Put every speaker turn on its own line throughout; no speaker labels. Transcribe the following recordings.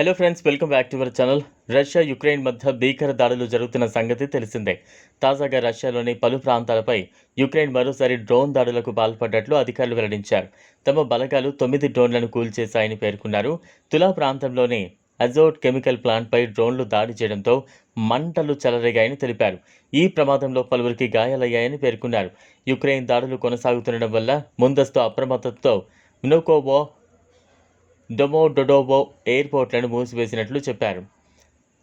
Hello friends welcome back to our channel Russia Ukraine మధ్య భీకర దాడులు జరుగుతున్న సంగతి తెలిసిందే. తాజాగా రష్యాలోని పలు ప్రాంతాలపై యుక్రెయిన్ మరోసారి డ్రోన్ దాడులకు పాల్పడ్డట్లు అధికారులు వెల్లడించారు. తమ బలగాలు తొమ్మిది డ్రోన్లను కూల్చేశాయని పేర్కొన్నారు. తులా ప్రాంతంలోని అజోట్ కెమికల్ ప్లాంట్పై డ్రోన్లు దాడి చేయడంతో మంటలు చెలరేగాయని తెలిపారు. ఈ ప్రమాదంలో పలువురికి గాయాలయ్యాయని పేర్కొన్నారు. యుక్రెయిన్ దాడులు కొనసాగుతుండడం వల్ల ముందస్తు అప్రమత్తతో డొమో డొడోబో ఎయిర్పోర్ట్లను మూసివేసినట్లు చెప్పారు.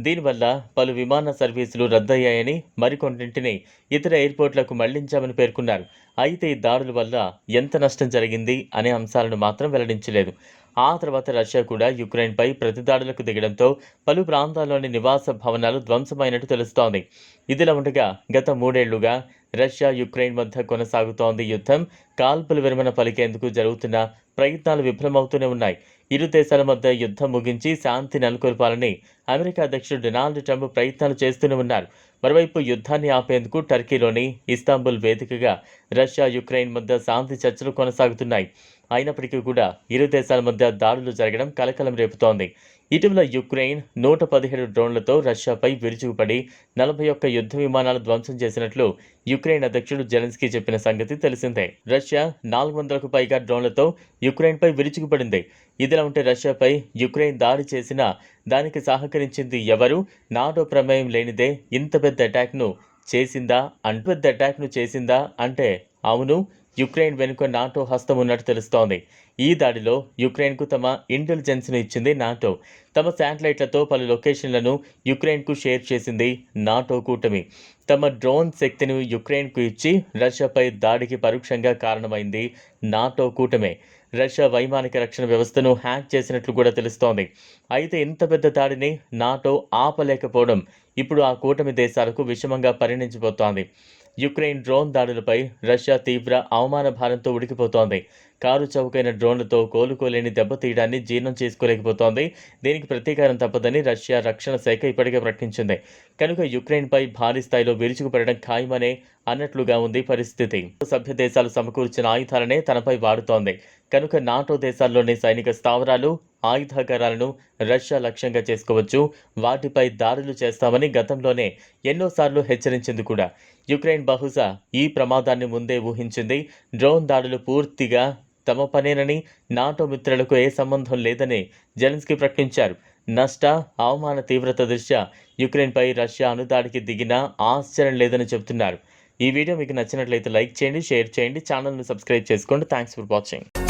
దీనివల్ల పలు విమాన సర్వీసులు రద్దయ్యాయని మరికొన్నింటిని ఇతర ఎయిర్పోర్ట్లకు మళ్ళించామని పేర్కొన్నారు. అయితే ఈ దాడుల వల్ల ఎంత నష్టం జరిగింది అనే అంశాలను మాత్రం వెల్లడించలేదు. ఆ తర్వాత రష్యా కూడా యుక్రెయిన్పై ప్రతిదాడులకు దిగడంతో పలు ప్రాంతాల్లోని నివాస భవనాలు ధ్వంసమైనట్టు తెలుస్తోంది. ఇదిలా ఉండగా గత మూడేళ్ళుగా రష్యా యుక్రెయిన్ మధ్య కొనసాగుతోంది యుద్ధం. కాల్పుల విరమణ పలికేందుకు జరుగుతున్న ప్రయత్నాలు విఫలమవుతూనే ఉన్నాయి. ఇరు దేశాల మధ్య యుద్ధం ముగించి శాంతి నెలకొల్పాలని అమెరికా అధ్యక్షుడు డొనాల్డ్ ట్రంప్ ప్రయత్నాలు చేస్తూనే ఉన్నారు. మరోవైపు యుద్ధాన్ని ఆపేందుకు టర్కీలోని ఇస్తాంబుల్ వేదికగా రష్యా యుక్రెయిన్ మధ్య శాంతి చర్చలు కొనసాగుతున్నాయి. అయినప్పటికీ కూడా ఇరు దేశాల మధ్య దాడులు జరగడం కలకలం రేపుతోంది. ఇటీవల యుక్రెయిన్ నూట పదిహేడు డ్రోన్లతో రష్యాపై విరుచుకుపడి నలభై ఒక్క యుద్ధ విమానాలు ధ్వంసం చేసినట్లు యుక్రెయిన్ అధ్యక్షుడు జెలెన్స్కీ చెప్పిన సంగతి తెలిసిందే. రష్యా నాలుగు వందలకు పైగా డ్రోన్లతో యుక్రెయిన్పై విరుచుకుపడింది. ఇదిలా ఉంటే రష్యాపై యుక్రెయిన్ దాడి చేసినా దానికి సహకరించింది ఎవరు? నాటో ప్రమేయం లేనిదే ఇంత పెద్ద అటాక్ను చేసిందా? అంత పెద్ద అటాక్ను చేసిందా? అంటే అవును యుక్రెయిన్ వెనుక నాటో హస్తం ఉన్నట్టు తెలుస్తోంది. ఈ దాడిలో యుక్రెయిన్కు తమ ఇంటెలిజెన్స్ను ఇచ్చింది నాటో. తమ శాటిలైట్లతో పలు లొకేషన్లను యుక్రెయిన్కు షేర్ చేసింది నాటో కూటమి. తమ డ్రోన్ శక్తిని యుక్రెయిన్కు ఇచ్చి రష్యాపై దాడికి పరోక్షంగా కారణమైంది నాటో కూటమే. రష్యా వైమానిక రక్షణ వ్యవస్థను హ్యాక్ చేసినట్లు కూడా తెలుస్తోంది. అయితే ఇంత పెద్ద దాడిని నాటో ఆపలేకపోవడం ఇప్పుడు ఆ కూటమి దేశాలకు విషమంగా పరిణించిపోతోంది యుక్రెయిన్ డ్రోన్ దాడులపై రష్యా తీవ్ర అవమాన భారంతో ఉడికిపోతోంది. కారు చౌకైన డ్రోన్లతో కోలుకోలేని దెబ్బతీయడాన్ని జీర్ణం చేసుకోలేకపోతోంది. దీనికి ప్రతీకారం తప్పదని రష్యా రక్షణ శాఖ ఇప్పటికే ప్రకటించింది. కనుక యుక్రెయిన్పై భారీ స్థాయిలో విరుచుకుపడడం ఖాయమనే అన్నట్లుగా ఉంది పరిస్థితి. సభ్య దేశాలు సమకూర్చిన ఆయుధాలనే తనపై వాడుతోంది. కనుక నాటో దేశాల్లోని సైనిక స్థావరాలు ఆయుధాగారాలను రష్యా లక్ష్యంగా చేసుకోవచ్చు. వాటిపై దాడులు చేస్తామని గతంలోనే ఎన్నోసార్లు హెచ్చరించింది కూడా. యుక్రెయిన్ బహుశా ఈ ప్రమాదాన్ని ముందే ఊహించింది. డ్రోన్ దాడులు పూర్తిగా తమ పనేనని నాటో మిత్రులకు ఏ సంబంధం లేదని జెలెన్స్కీ ప్రకటించారు. నష్ట అవమాన తీవ్రత దృష్ట్యా యుక్రెయిన్పై రష్యా అనుదాడికి దిగినా ఆశ్చర్యం లేదని చెబుతున్నారు. ఈ వీడియో మీకు నచ్చినట్లయితే లైక్ చేయండి షేర్ చేయండి ఛానల్ను సబ్స్క్రైబ్ చేసుకోండి. Thanks for watching.